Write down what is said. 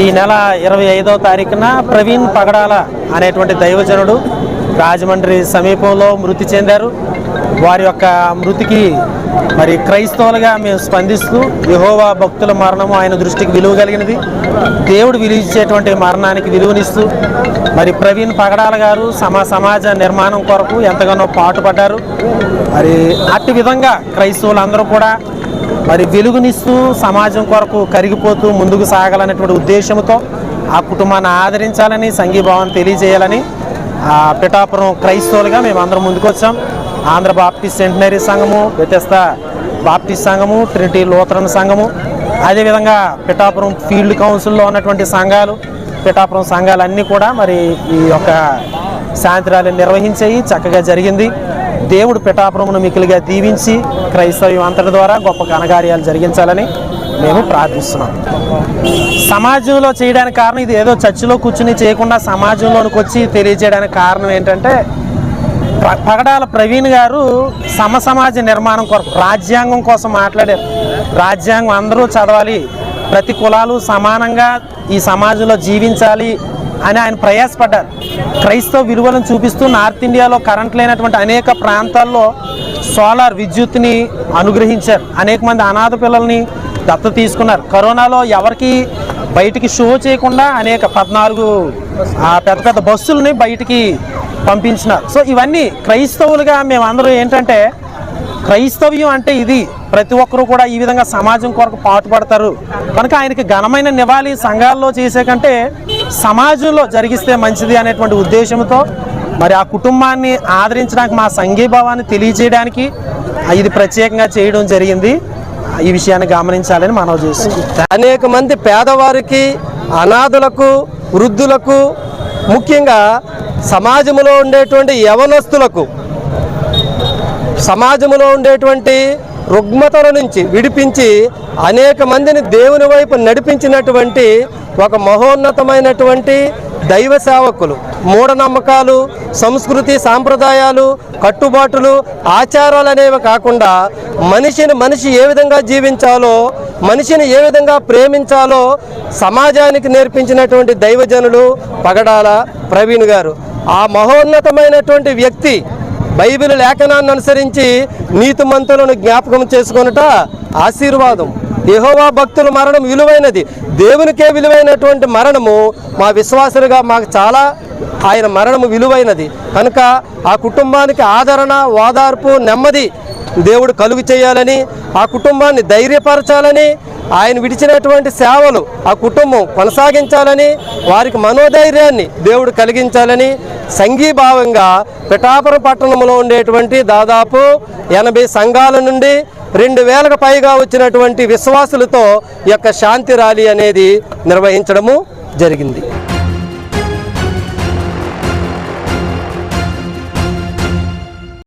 ఈ నెల ఇరవై ఐదో తారీఖున ప్రవీణ్ పగడాల అనేటువంటి దైవజనుడు రాజమండ్రి సమీపంలో మృతి చెందారు. వారి యొక్క మృతికి మరి క్రైస్తవులుగా మేము స్పందిస్తూ యహోవా భక్తుల మరణము ఆయన దృష్టికి విలువ కలిగినది. దేవుడు విలువించేటువంటి మరణానికి విలువనిస్తూ మరి ప్రవీణ్ పగడాల గారు సమా సమాజ నిర్మాణం కొరకు ఎంతగానో పాటుపడ్డారు. మరి అట్టి విధంగా క్రైస్తవులందరూ కూడా మరి వెలుగునిస్తూ సమాజం కొరకు కరిగిపోతూ ముందుకు సాగాలనేటువంటి ఉద్దేశంతో ఆ కుటుంబాన్ని ఆదరించాలని సంఘీభావం తెలియజేయాలని ఆ పిఠాపురం క్రైస్తవులుగా మేము అందరం ముందుకు వచ్చాం ఆంధ్ర బాప్టిస్ట్ సెంటనరీ సంఘము వ్యత్యస్త బాప్టిస్ట్ సంఘము ట్రినిటీ లూథరన్ సంఘము అదేవిధంగా పిఠాపురం ఫీల్డ్ కౌన్సిల్లో ఉన్నటువంటి సంఘాలు పిఠాపురం సంఘాలన్నీ కూడా మరి ఈ యొక్క సాయంత్రాలు నిర్వహించాయి. చక్కగా జరిగింది. దేవుడు పిఠాపురమును మికిలిగా దీవించి క్రైస్తవ్యం అంతటి ద్వారా గొప్ప ఘనకార్యాలు జరిగించాలని మేము ప్రార్థిస్తున్నాం. సమాజంలో చేయడానికి కారణం ఇది. ఏదో చర్చిలో కూర్చుని చేయకుండా సమాజంలోనికి వచ్చి తెలియజేయడానికి కారణం ఏంటంటే పగడాల ప్రవీణ్ గారు సమ సమాజ నిర్మాణం కొరకు రాజ్యాంగం కోసం మాట్లాడారు. రాజ్యాంగం అందరూ చదవాలి. ప్రతి కులాలు సమానంగా ఈ సమాజంలో జీవించాలి. అని ఆయన ప్రయాసపడ్డారు. క్రైస్తవ విలువలను చూపిస్తూ నార్త్ ఇండియాలో కరెంట్ లేనటువంటి అనేక ప్రాంతాల్లో సోలార్ విద్యుత్ని అనుగ్రహించారు. అనేక మంది అనాథ పిల్లల్ని దత్త తీసుకున్నారు. కరోనాలో ఎవరికి బయటికి షో చేయకుండా అనేక పద్నాలుగు పెద్ద పెద్ద బస్సులని బయటికి పంపించినారు. సో ఇవన్నీ క్రైస్తవులుగా మేమందరూ ఏంటంటే క్రైస్తవ్యం అంటే ఇది. ప్రతి ఒక్కరూ కూడా ఈ విధంగా సమాజం కొరకు పాటుపడతారు. కనుక ఆయనకి ఘనమైన నివాళి సంఘాల్లో చేసే కంటే సమాజంలో జరిగిస్తే మంచిది అనేటువంటి ఉద్దేశంతో మరి ఆ కుటుంబాన్ని ఆదరించడానికి మా సంఘీభావాన్ని తెలియజేయడానికి ఇది ప్రత్యేకంగా చేయడం జరిగింది. ఈ విషయాన్ని గమనించాలని మనం చేస్తుంది అనేక మంది పేదవారికి అనాథులకు వృద్ధులకు ముఖ్యంగా సమాజంలో ఉండేటువంటి యవనస్తులకు సమాజంలో ఉండేటువంటి రుగ్మతల నుంచి విడిపించి అనేక మందిని దేవుని వైపు నడిపించినటువంటి ఒక మహోన్నతమైనటువంటి దైవ సేవకులు మూఢనమ్మకాలు సంస్కృతి సాంప్రదాయాలు కట్టుబాటులు ఆచారాలు అనేవి కాకుండా మనిషిని మనిషి ఏ విధంగా జీవించాలో మనిషిని ఏ విధంగా ప్రేమించాలో సమాజానికి నేర్పించినటువంటి దైవజనులు పగడాల ప్రవీణ్ గారు. ఆ మహోన్నతమైనటువంటి వ్యక్తి బైబిల్ లేఖనాన్ని అనుసరించి నీతిమంతులను జ్ఞాపకం చేసుకొనుట ఆశీర్వాదం. యహోవా భక్తుల మరణం విలువైనది. దేవునికే విలువైనటువంటి మరణము మా విశ్వాసులుగా మాకు చాలా ఆయన మరణము విలువైనది. కనుక ఆ కుటుంబానికి ఆదరణ ఓదార్పు నెమ్మది దేవుడు కలుగు చేయాలని ఆ కుటుంబాన్ని ధైర్యపరచాలని ఆయన విడిచినటువంటి సేవలు ఆ కుటుంబం కొనసాగించాలని వారికి మనోధైర్యాన్ని దేవుడు కలిగించాలని సంఘీభావంగా పిఠాపురం పట్టణంలో ఉండేటువంటి దాదాపు ఎనభై సంఘాల నుండి రెండు వేలకు పైగా వచ్చినటువంటి విశ్వాసులతో ఈ యొక్క శాంతి ర్యాలీ అనేది నిర్వహించడము జరిగింది.